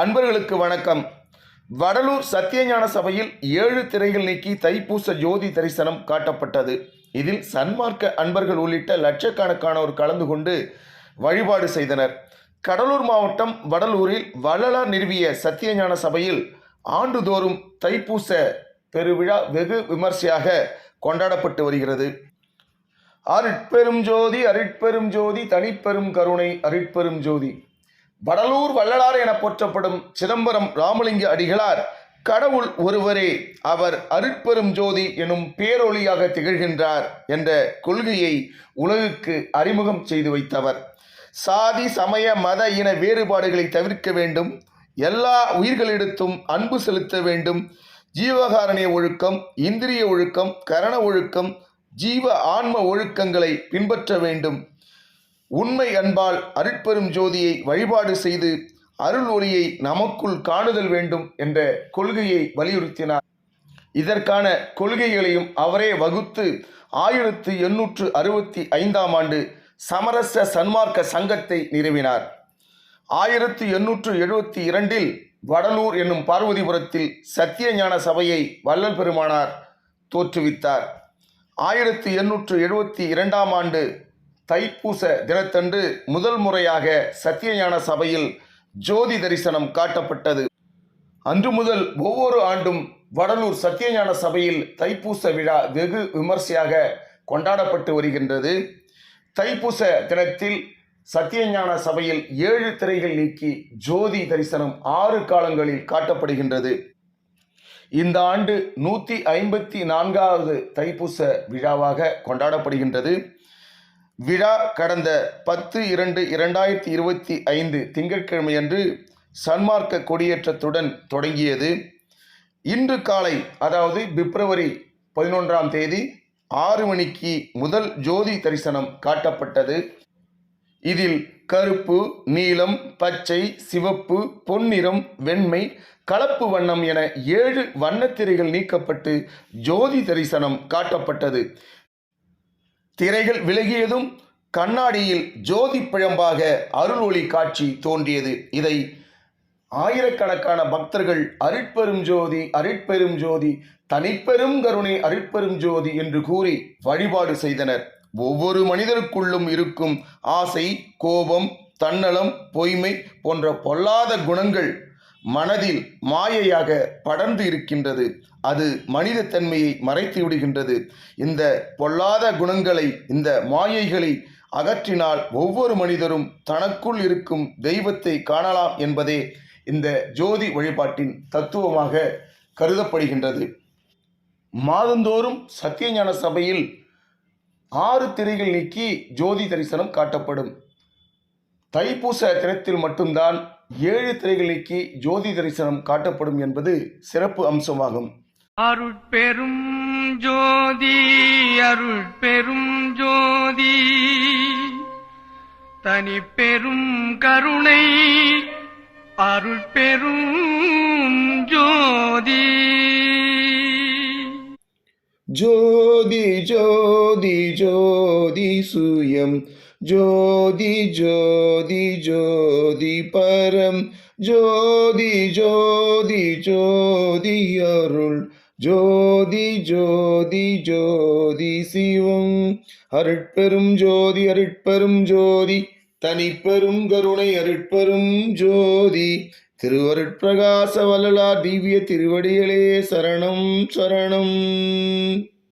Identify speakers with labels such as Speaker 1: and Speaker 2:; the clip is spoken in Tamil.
Speaker 1: அன்பர்களுக்கு வணக்கம். வடலூர் சத்தியஞான சபையில் ஏழு திரைகள் நீக்கி தைப்பூச ஜோதி தரிசனம் காட்டப்பட்டது. இதில் சன்மார்க்க அன்பர்கள் உள்ளிட்ட லட்சக்கணக்கானோர் கலந்து கொண்டு வழிபாடு செய்தனர். கடலூர் மாவட்டம் வடலூரில் வள்ளலார் நிறுவிய சத்தியஞான சபையில் ஆண்டுதோறும் தைப்பூச பெருவிழா வெகு விமர்சையாக கொண்டாடப்பட்டு வருகிறது. அருட்பெரும் ஜோதி அருட்பெரும் ஜோதி தனிப்பெரும் கருணை அருட்பெரும் ஜோதி. வடலூர் வள்ளலார் என போற்றப்படும் சிதம்பரம் ராமலிங்க அடிகளார். கடவுள் ஒருவரே அவர் அருட்பெரும் ஜோதி எனும் பேரொளியாக திகழ்கின்றார் என்ற கொள்கையை உலகுக்கு அறிமுகம் செய்து வைத்தவர். சாதி சமய மத இன வேறுபாடுகளை தவிர்க்க வேண்டும். எல்லா உயிர்களிடத்தும் அன்பு செலுத்த வேண்டும். ஜீவகாரணிய ஒழுக்கம் இந்திரிய ஒழுக்கம் கரண ஒழுக்கம் ஜீவ ஆன்ம ஒழுக்கங்களை பின்பற்ற வேண்டும். உண்மை அன்பால் அருட்பெரும் ஜோதியை வழிபாடு செய்து அருள் ஒளியை நமக்குள் காணுதல் வேண்டும் என்ற கொள்கையை வலியுறுத்தினார். இதற்கான கொள்கைகளையும் அவரே வகுத்து ஆயிரத்து எண்ணூற்று அறுபத்தி ஐந்தாம் ஆண்டு சமரச சன்மார்க்க சங்கத்தை நிறுவினார். ஆயிரத்து எண்ணூற்று எழுபத்தி இரண்டில் வடலூர் என்னும் பார்வதிபுரத்தில் சத்தியஞான சபையை வள்ளல் பெருமானார் தோற்றுவித்தார். ஆயிரத்து எண்ணூற்று எழுபத்தி இரண்டாம் ஆண்டு தைப்பூச தினத்தன்று முதல் முறையாக சத்தியஞான சபையில் ஜோதி தரிசனம் காட்டப்பட்டது. அன்று முதல் ஒவ்வொரு ஆண்டும் வடலூர் சத்தியஞான சபையில் தைப்பூச விழா வெகு விமர்சையாக கொண்டாடப்பட்டு வருகின்றது. தைப்பூச தினத்தில் சத்தியஞான சபையில் ஏழு திரைகள் நீக்கி ஜோதி தரிசனம் ஆறு காலங்களில் காட்டப்படுகின்றது. இந்த ஆண்டு நூற்றி ஐம்பத்தி நான்காவது தைப்பூச விழாவாக கொண்டாடப்படுகின்றது. விழா கடந்த பத்து இரண்டு இரண்டாயிரத்தி இருபத்தி ஐந்து திங்கட்கிழமையன்று சன்மார்க்க கொடியேற்றத்துடன் தொடங்கியது. இன்று காலை அதாவது பிப்ரவரி பதினொன்றாம் தேதி ஆறு மணிக்கு முதல் ஜோதி தரிசனம் காட்டப்பட்டது. இதில் கருப்பு நீலம் பச்சை சிவப்பு பொன்னிறம் வெண்மை கலப்பு வண்ணம் என ஏழு வண்ணத்திரைகள் நீக்கப்பட்டு ஜோதி தரிசனம் காட்டப்பட்டது. திரைகள் விலகியதும் கண்ணாடியில் ஜோதி பிழம்பாக அருள் ஒளி காட்சி தோன்றியது. இதை ஆயிரக்கணக்கான பக்தர்கள் அருட்பெரும் ஜோதி அருட்பெரும் ஜோதி தனிப்பெரும் கருணை அருட்பெரும் ஜோதி என்று கூறி வழிபாடு செய்தனர். ஒவ்வொரு மனிதனுக்குள்ளும் இருக்கும் ஆசை கோபம் தன்னலம் பொய்மை போன்ற பொல்லாத குணங்கள் மனதில் மாயையாக படர்ந்து இருக்கின்றது. அது மனித தன்மையை மறைத்து விடுகின்றது. இந்த பொல்லாத குணங்களை இந்த மாயைகளை அகற்றினால் ஒவ்வொரு மனிதரும் தனக்குள் இருக்கும் தெய்வத்தை காணலாம் என்பதே இந்த ஜோதி வழிபாட்டின் தத்துவமாக கருதப்படுகின்றது. மாதந்தோறும் சத்தியஞான சபையில் ஆறு திரைகள் நீக்கி ஜோதி தரிசனம் காட்டப்படும். தைப்பூச தினத்தில் மட்டும்தான் ஏழு திரைகள் நீக்கி ஜோதி தரிசனம் காட்டப்படும் என்பது சிறப்பு அம்சமாகும்.
Speaker 2: அருட்பெரும் ஜோதி அருட்பெரும் ஜோதி. தனி பெரும் கருணை அருட்பெரும் ஜோதி.
Speaker 1: ஜோதி ஜோதி ஜோதி சுயம். ஜோதி ஜோதி ஜோதி பரம். ஜோதி ஜோதி ஜோதி அருள். ஜோதி ஜோதி ஜோதி சிவம். அருட்பெரும் ஜோதி அருட்பெரும் ஜோதி. தனிப்பெரும் கருணை அருட்பெரும் ஜோதி. திருவருட்பிரகாச வல்லலார் திவ்ய திருவடிகளே சரணம் சரணம்.